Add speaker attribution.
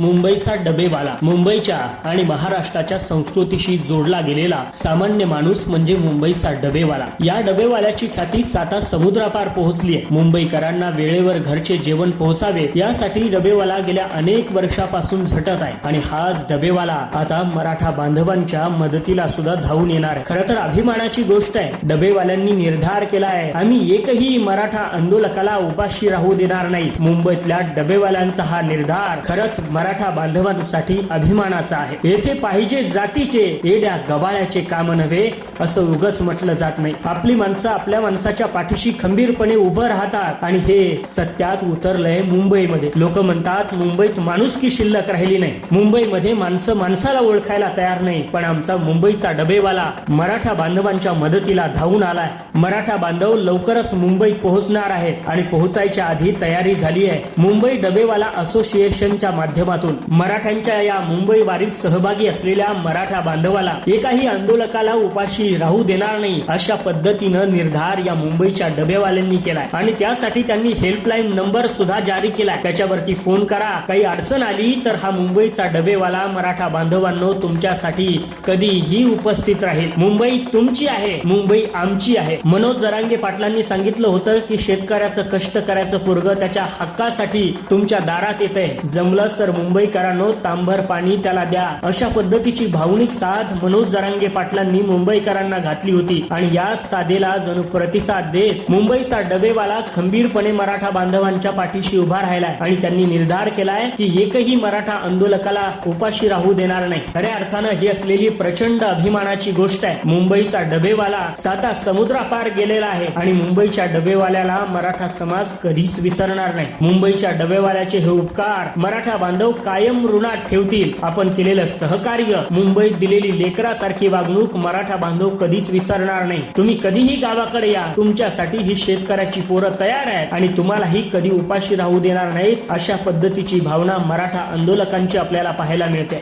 Speaker 1: मुंबईचा डबेवाला मुंबईच्या आणि महाराष्ट्राच्या संस्कृतीशी जोडला गेलेला सामान्य माणूस म्हणजे मुंबईचा डबेवाला. या डबेवाल्याची ख्याती साता समुद्रापार पोहोचली आहे. मुंबईकरांना वेळेवर घरचे जेवण पोहोचावे यासाठी डबेवाला गेल्या अनेक वर्षापासून झटत आहे. आणि हाच डबेवाला आता मराठा बांधवांच्या मदतीला सुद्धा धावून येणार आहे. खरं तर अभिमानाची गोष्ट आहे डबेवाल्यांनी निर्धार केला आहे आम्ही एकही मराठा आंदोलकाला उपाशी राहू देणार नाही. मुंबईतल्या डबेवाल्यांचा हा निर्धार खरंच मराठा बांधवांसाठी अभिमानाचा आहे. येथे पाहिजे जातीचे येड्या गबाळ्याचे काम नव्हे असं उगच म्हटलं जात नाही. आपली माणसं आपल्या माणसाच्या पाठीशी खंबीरपणे उभं राहतात आणि हे सत्यात उतरलंय मुंबईमध्ये. लोक म्हणतात मुंबईत माणुसकी शिल्लक राहिली नाही. मुंबईमध्ये माणसं माणसाला ओळखायला तयार नाही पण आमचा मुंबईचा डबेवाला मराठा बांधवांच्या मदतीला धावून आलाय. मराठा बांधव लवकरच मुंबईत पोहोचणार आहेत आणि पोहोचायच्या आधी तयारी झाली आहे. मुंबई डबेवाला असोसिएशनच्या माध्यमातून मराठ्यांच्या या मुंबई वारीत सहभागी असलेल्या मराठा बांधवाला एकाही आंदोलकाला उपाशी राहू देणार नाही अशा पद्धतीनं निर्धार या मुंबईच्या डबेवाल्यांनी केलाय. आणि त्यासाठी त्यांनी हेल्पलाईन नंबर सुद्धा जारी केलाय. त्याच्यावरती फोन करा. काही अडचण आली तर हा मुंबईचा डबेवाला मराठा बांधवांनो तुमच्यासाठी कधीही उपस्थित राहील. मुंबई तुमची आहे. मुंबई आमची आहे. मनोज जरांगे पाटलांनी सांगितलं होतं की शेतकऱ्याचं कष्ट करायचं पोरग त्याच्या हक्कासाठी तुमच्या दारात येत आहे जमलंच तर मुंबईकरांनो तांभर पाणी त्याला द्या. अशा पद्धतीची भावनिक साथ मनोज जरांगे पाटलांनी मुंबईकरांना घातली होती. आणि या साधेला जणू प्रतिसाद देत मुंबईचा डबेवाला खंबीरपणे मराठा बांधवांच्या पाठीशी उभा राहिलाय आणि त्यांनी निर्धार केलाय की एकही मराठा आंदोलकाला उपाशी राहू देणार नाही. खऱ्या अर्थानं ही असलेली प्रचंड अभिमानाची गोष्ट आहे. मुंबईचा डबेवाला साता समुद्रापार गेलेला आहे आणि मुंबईच्या डबेवाल्याला मराठा समाज कधीच विसरणार नाही. मुंबईच्या डबेवाल्याचे हे उपकार मराठा बांधव कायम ऋणात ठेवतील. आपण केलेलं सहकार्य मुंबईत दिलेली लेकरासारखी वागणूक मराठा बांधव कधीच विसरणार नाही. तुम्ही कधीही गावाकडे या. तुमच्यासाठी ही शेतकऱ्याची पोरं तयार आहेत आणि तुम्हालाही कधी उपाशी राहू देणार नाहीत अशा पद्धतीची भावना मराठा आंदोलकांची आपल्याला पाहायला मिळते.